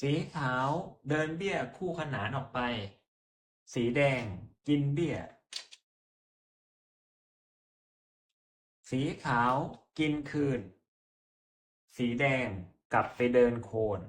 สีขาวเดินเบี้ยคู่ขนานออกไป สีแดงกินเบี้ย สีขาวกินคืน สีแดงกลับไปเดินโคน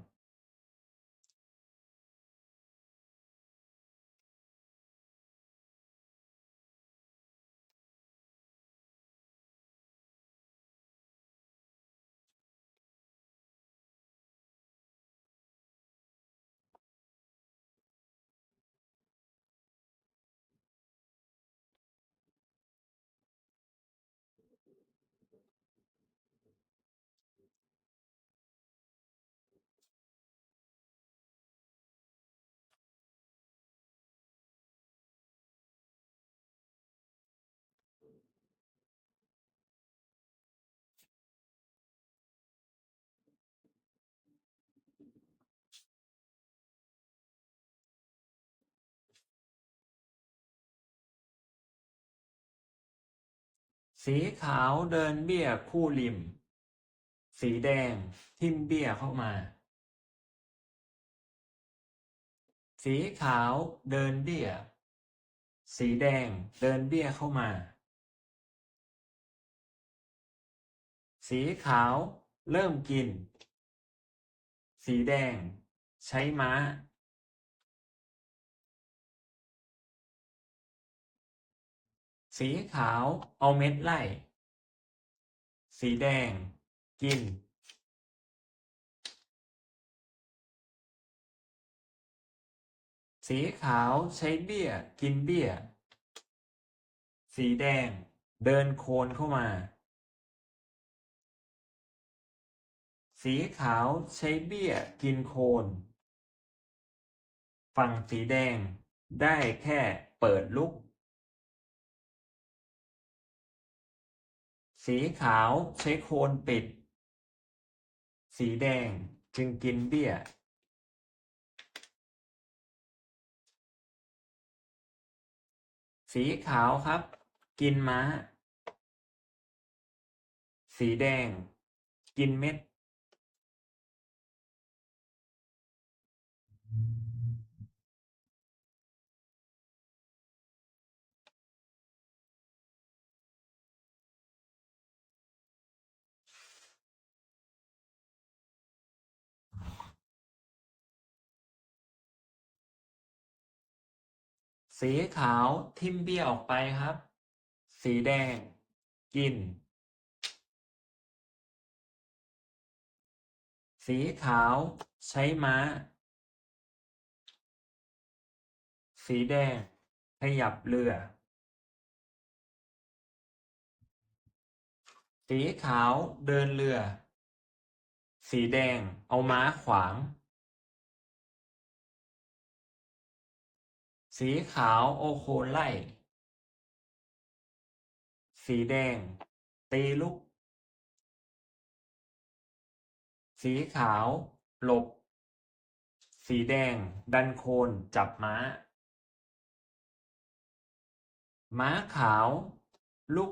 สีขาวเดินเบี้ยคู่ริม สีแดงทิ่มเบี้ยเข้ามา สีขาวเดินเบี้ย สีแดงเดินเบี้ยเข้ามา สีขาวเริ่มกิน สีแดงใช้ม้า สีขาวเอาเม็ดไล่ สีแดง กิน สีขาวใช้เบี้ย กินเบี้ย สีแดง เดินโคนเข้ามา สีขาวใช้เบี้ย กินโคน ฝั่งสีแดงได้แค่เปิดลุก สีขาวใช้โคนปิด สีแดงจึงกินเบี้ย สีขาวครับ กินม้า สีแดง กินเม็ด สีขาวทิมเบี้ยออกไปครับ สีแดง กิน สีขาวใช้ม้า สีแดง ขยับเรือ สีขาวเดินเรือ สีแดงเอาม้าขวาง สีขาวโอโคไล่ สีแดง ตีลุก สีขาว หลบ สีแดง ดันโคนจับม้า ม้าขาว ลุก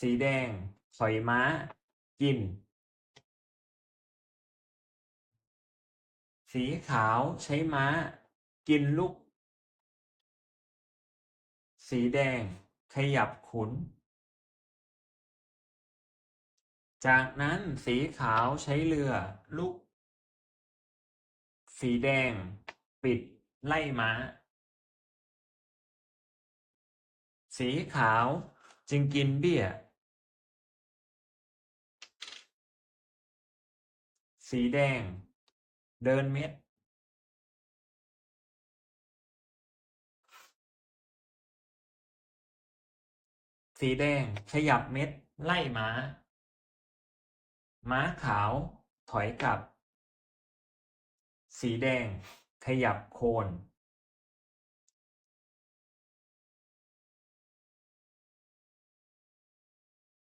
สีแดง ถอยม้า กิน สีขาวใช้ม้า กินลุกสีแดง ขยับขุน จากนั้นสีขาวใช้เรือลุกสีแดง ปิด ไล่ม้า สีขาวจึงกินเบี้ย สีแดง เดินเม็ด สีแดงขยับเม็ด ไล่ม้า ม้าขาว ถอยกลับ สีแดง ขยับโคน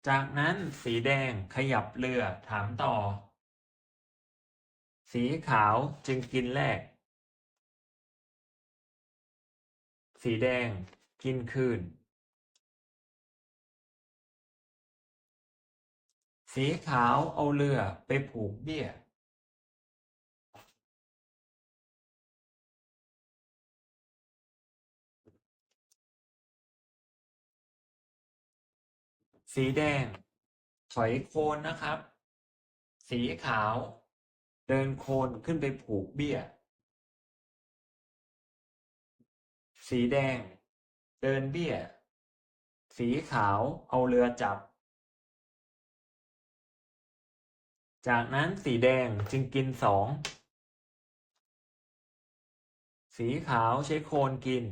จากนั้นสีแดงขยับเรือถามต่อ สีขาวจึงกินแรก สีแดงกินคืน สีขาวเอาเรือไปผูกเบี้ย สีแดง ถอยโคนนะครับ สีขาว เดินโคนขึ้นไปผูกเบี้ย สีแดง เดินเบี้ย สีขาวเอาเรือจับ จากนั้นสีแดงจึงกินสอง สีขาวใช้โคนกิน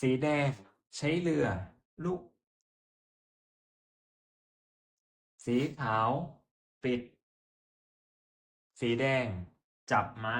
สีแดงใช้เรือลุกสีขาว ปิด สีแดง จับม้า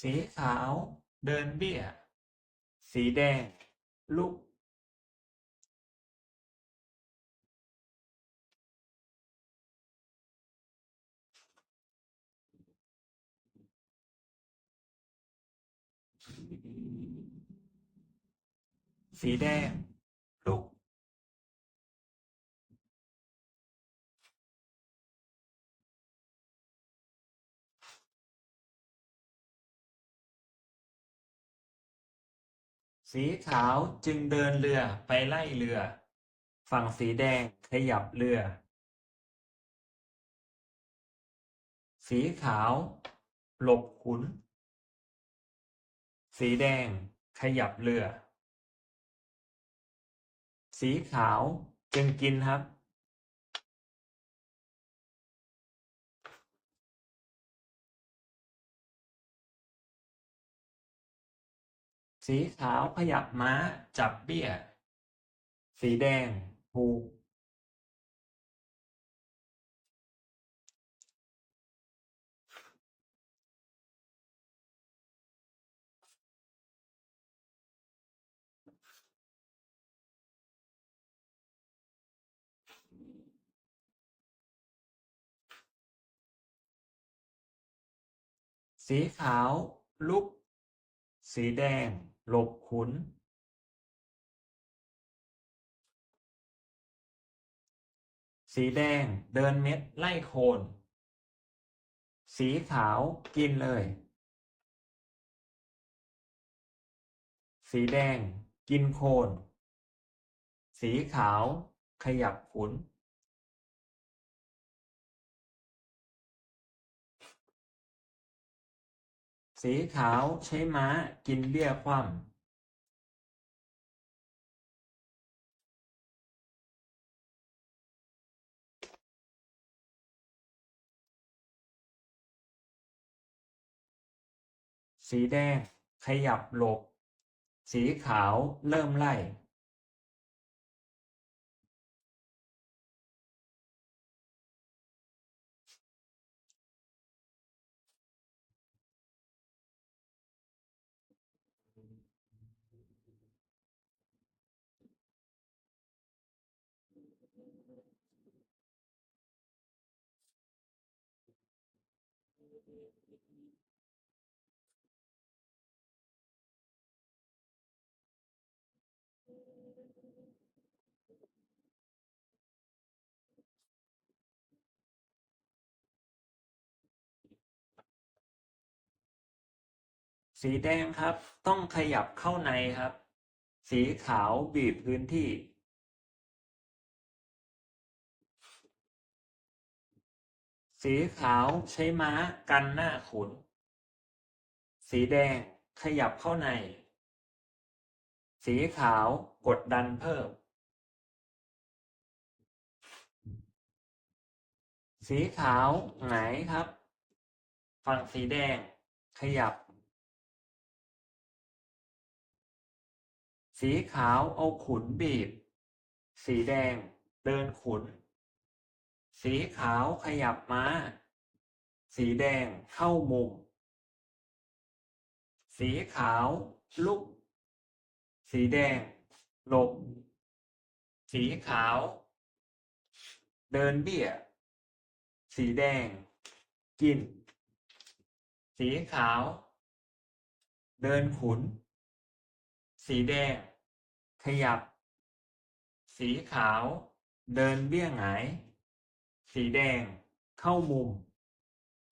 สีขาวเดินเบี้ย สีแดง ลุก สีแดง ลุก สีขาวจึงเดินเรือไปไล่เรือ ฝั่งสีแดงขยับเรือ สีขาว หลบขุน สีแดงขยับเรือ สีขาวจึงกินครับ สีขาวขยับม้า จับเบี้ย สีแดงผูกสีขาวลุก สีแดง หลบขุน สีแดงเดินเม็ดไล่โคน สีขาวกินเลย สีแดงกินโคน สีขาวขยับขุน สีขาวใช้ม้ากินเบี้ยคว่ำสีแดงขยับหลบ สีขาวเริ่มไล่ สีแดงครับ ต้องขยับเข้าในครับ สีขาวบีบพื้นที่ สีขาวใช้ม้ากันหน้าขุน สีแดงขยับเข้าใน สีขาวกดดันเพิ่ม สีขาวไหงายครับ ฝั่งสีแดงขยับ สีขาวเอาขุนบีบ สีแดงเดินขุน สีขาวขยับมา สีแดงเข้ามุม สีขาวลุก สีแดงหลบ สีขาว เดินเบี้ย สีแดง กิน สีขาว เดินขุน สีแดง ขยับ สีขาว เดินเบี้ยหงาย สีแดง เข้ามุม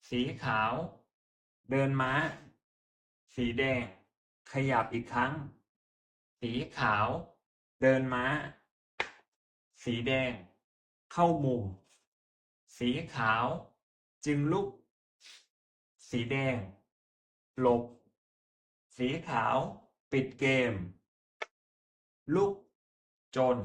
สีขาว เดินม้า สีแดง ขยับอีกครั้ง สีขาว เดินม้า สีแดง เข้ามุม สีขาว จึงลุก สีแดง หลบ สีขาว ปิดเกม ลุก จน